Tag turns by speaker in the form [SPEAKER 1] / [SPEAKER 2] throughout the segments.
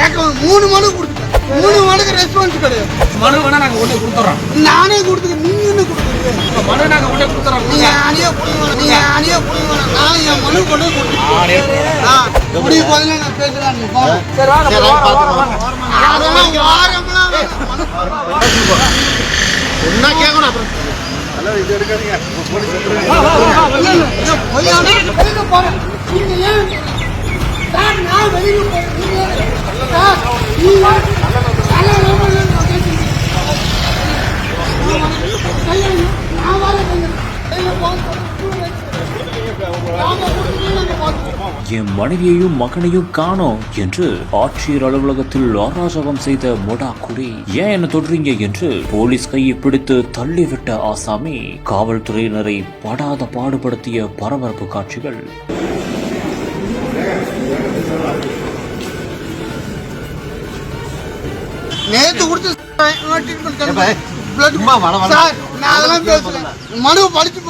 [SPEAKER 1] கேட்க மூணு மனு கொடுத்துட்டேன். மூணு மனுக்கு ரெஸ்பான்ஸ் கிடையாது.
[SPEAKER 2] மனு வேணா நாங்க போய் கொடுத்துறோம்.
[SPEAKER 1] நானே கொடுத்துட்டு நீங்க என்ன கொடுக்குறீங்க
[SPEAKER 2] உங்க மனு நாங்க போய் கொடுத்துறோம்.
[SPEAKER 1] நீங்க அணியா புடிங்க நீங்க அணியா புடிங்க நான் என் மனு கொண்டு ஆ, முடிய போதில நான் பேசலாம் போங்க.
[SPEAKER 2] சரி.
[SPEAKER 1] அதெல்லாம் வாரம்லாம்.
[SPEAKER 3] என்ன கேட்கணும் அப்புறம்.
[SPEAKER 1] இல்ல, இல்ல, போய் போறேன். நீங்க ஏன் நான் வெளியில போறேன். நீங்க ஏன்? சார், நீங்க நல்ல நிலைமையில நான் பேசுறேன். கையெழுத்து. நான் வரேன் கையெழுத்து. வெளியில போங்க. நாங்க கொடுத்துட்டு நாங்க பார்த்துக்கிறோம்.
[SPEAKER 4] என் மனைவியையும் மகனையும் காணோம் என்று ஆட்சியர் அலுவலகத்தில் அராஜகம் செய்த மொடா குடி ஏன் என்ன தொடுறீங்க என்று போலீஸ் கையை பிடித்து தள்ளிவிட்ட ஆசாமி காவல்துறையினரை படாத பாடுபடுத்திய பரபரப்பு காட்சிகள்.
[SPEAKER 1] நேத்து கொடுத்து ட்ரீட்மெண்ட்
[SPEAKER 3] ஏப்பா,
[SPEAKER 1] பிளட்
[SPEAKER 3] சும்மா வள வள.
[SPEAKER 1] சார் நான் அதெல்லாம் பேசுறேன் மனு படிச்சு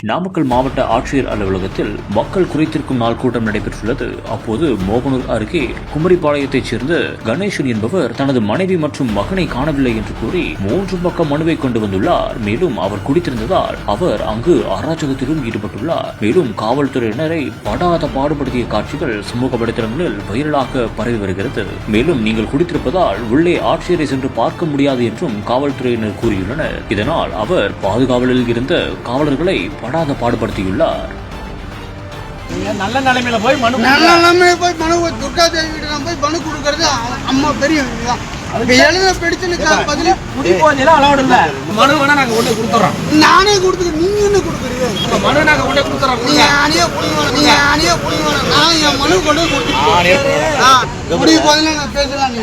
[SPEAKER 4] நாமக்கல் மாவட்ட ஆட்சியர் அலுவலகத்தில் மக்கள் குறைத்திருக்கும் நாள் கூட்டம் நடைபெற்றுள்ளது. அப்போது மோகனூர் அருகே குமரிபாளையத்தைச் சேர்ந்த கணேசன் என்பவர் தனது மனைவி மற்றும் மகனை காணவில்லை என்று கூறி மூன்று பக்க மனுவை கொண்டு வந்துள்ளார். மேலும் அவர் குடித்திருந்ததால் அவர் அங்கு அராஜகத்திலும் ஈடுபட்டுள்ளார். மேலும் காவல்துறையினரை படாத பாடுபடுத்திய காட்சிகள் சமூக வலைதளங்களில் வைரலாக பரவி வருகிறது. மேலும் நீங்கள் குடித்திருப்பதால் உள்ளே ஆட்சியரை சென்று பார்க்க முடியாது என்றும் காவல்துறையினர் கூறியுள்ளனர். இதனால் அவர் பாதுகாவலில் இருந்த காவலர்களை படாத பாடுபடுத்தியுள்ளார்.
[SPEAKER 2] நல்ல நிலைமையில போய் மனு
[SPEAKER 1] நல்ல நிலைமையில போய் மனு துர்கா தேவி கிட்ட நான் போய் மனு கொடுக்கறது அம்மா பெரிய எழுத பிடிச்சுன்னு பதில
[SPEAKER 2] குடி போதில அலௌட் இல்ல. மனு வேணா நாங்க போய் கொடுத்துறோம்.
[SPEAKER 1] நானே கொடுத்துட்டு நீங்க என்ன கொடுக்குறீங்க?
[SPEAKER 2] மனு நாங்க போய் கொடுத்துறோம்
[SPEAKER 1] நீங்க அணியா புடிங்க நீங்க அணியா புடிங்க நான் என் மனு கொண்டு போய் கொடுத்துட்டேன் ஆ, முடிய போதில நான் பேசலாம் நீ